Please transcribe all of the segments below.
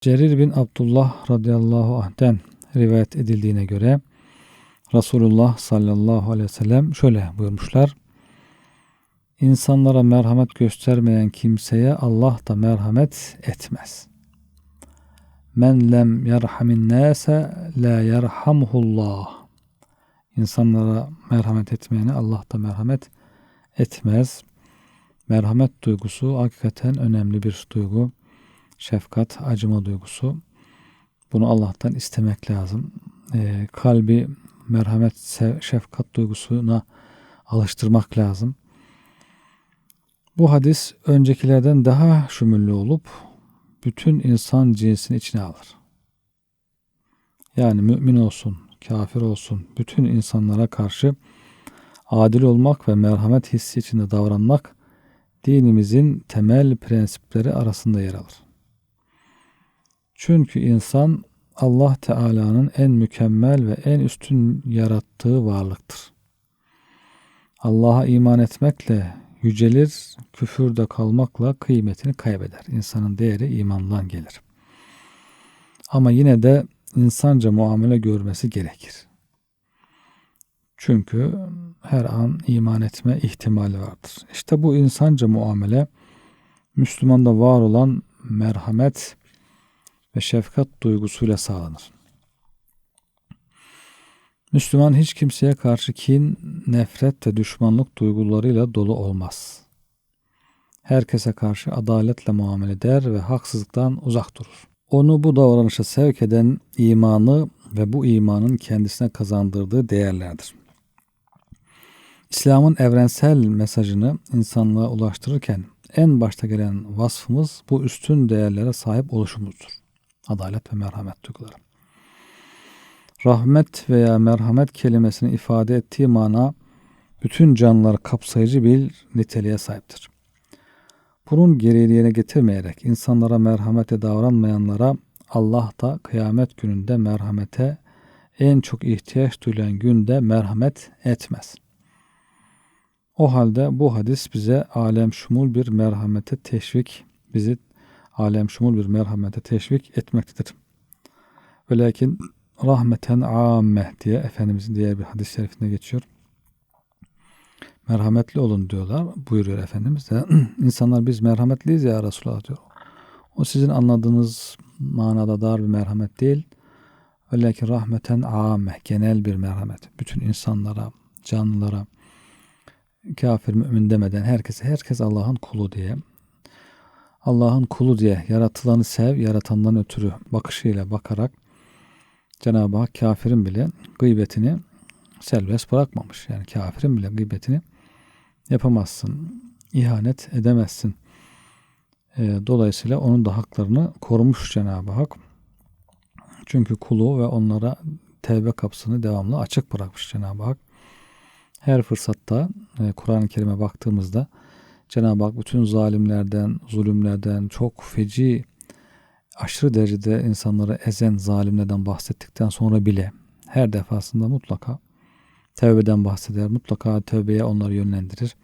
Cerir bin Abdullah radıyallahu anh'ten rivayet edildiğine göre Resulullah sallallahu aleyhi ve sellem şöyle buyurmuşlar. İnsanlara merhamet göstermeyen kimseye Allah da merhamet etmez. Men lem yerhamin nase la yerhamhullah. İnsanlara merhamet etmeyene Allah da merhamet etmez. Merhamet duygusu hakikaten önemli bir duygu. Şefkat, acıma duygusu. Bunu Allah'tan istemek lazım. Ee, kalbi merhamet, şefkat duygusuna alıştırmak lazım. Bu hadis öncekilerden daha şümüllü olup bütün insan cinsini içine alır. Yani mümin olsun, kafir olsun, bütün insanlara karşı adil olmak ve merhamet hissi içinde davranmak dinimizin temel prensipleri arasında yer alır. Çünkü insan Allah Teala'nın en mükemmel ve en üstün yarattığı varlıktır. Allah'a iman etmekle yücelir, küfürde kalmakla kıymetini kaybeder. İnsanın değeri imandan gelir. Ama yine de insanca muamele görmesi gerekir. Çünkü her an iman etme ihtimali vardır. İşte bu insanca muamele Müslümanda var olan merhamet ve şefkat duygusuyla sağlanır. Müslüman hiç kimseye karşı kin, nefret ve düşmanlık duygularıyla dolu olmaz. Herkese karşı adaletle muamele eder ve haksızlıktan uzak durur. Onu bu davranışa sevk eden imanı ve bu imanın kendisine kazandırdığı değerlerdir. İslam'ın evrensel mesajını insanlığa ulaştırırken en başta gelen vasfımız bu üstün değerlere sahip oluşumuzdur. Adalet ve merhamet duyguları. Rahmet veya merhamet kelimesini ifade ettiği mana bütün canlıları kapsayıcı bir niteliğe sahiptir. Bunun gereğini getirmeyerek insanlara merhamete davranmayanlara Allah da kıyamet gününde merhamete en çok ihtiyaç duyulan günde merhamet etmez. O halde bu hadis bize alem şumul bir merhamete teşvik, bizi alem şumul bir merhamete teşvik etmektedir. Ve lakin rahmeten amme diye Efendimizin diğer bir hadis-i şerifinde geçiyor. Merhametli olun diyorlar. Buyuruyor Efendimiz de. İnsanlar biz merhametliyiz ya Resulullah diyor. O sizin anladığınız manada dar bir merhamet değil. Ve lakin rahmeten amme genel bir merhamet. Bütün insanlara, canlılara, kafir mümin demeden herkese herkes Allah'ın kulu diye Allah'ın kulu diye yaratılanı sev, yaratandan ötürü bakışıyla bakarak Cenab-ı Hak kafirin bile gıybetini serbest bırakmamış. Yani kafirin bile gıybetini yapamazsın. ihanet edemezsin. E, dolayısıyla onun da haklarını korumuş Cenab-ı Hak. Çünkü kulu ve onlara tevbe kapısını devamlı açık bırakmış Cenab-ı Hak. Her fırsatta e, Kur'an-ı Kerim'e baktığımızda Cenab-ı Hak bütün zalimlerden, zulümlerden, çok feci aşırı derecede insanları ezen zalimlerden bahsettikten sonra bile her defasında mutlaka tevbeden bahseder. Mutlaka tevbeye onları yönlendirir.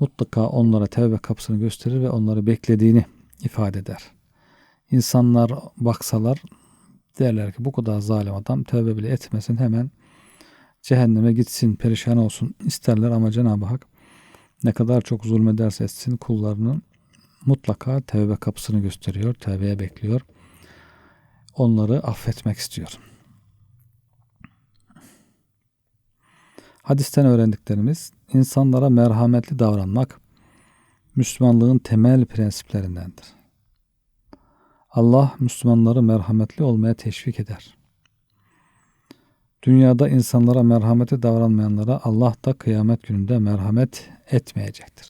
Mutlaka onlara tevbe kapısını gösterir ve onları beklediğini ifade eder. İnsanlar baksalar derler ki bu kadar zalim adam tevbe bile etmesin hemen cehenneme gitsin, perişan olsun isterler ama Cenab-ı Hak ne kadar çok zulmederse etsin kullarının mutlaka tevbe kapısını gösteriyor, tevbeye bekliyor. Onları affetmek istiyor. Hadisten öğrendiklerimiz insanlara merhametli davranmak Müslümanlığın temel prensiplerindendir. Allah Müslümanları merhametli olmaya teşvik eder. Dünyada insanlara merhameti davranmayanlara Allah da kıyamet gününde merhamet etmeyecektir.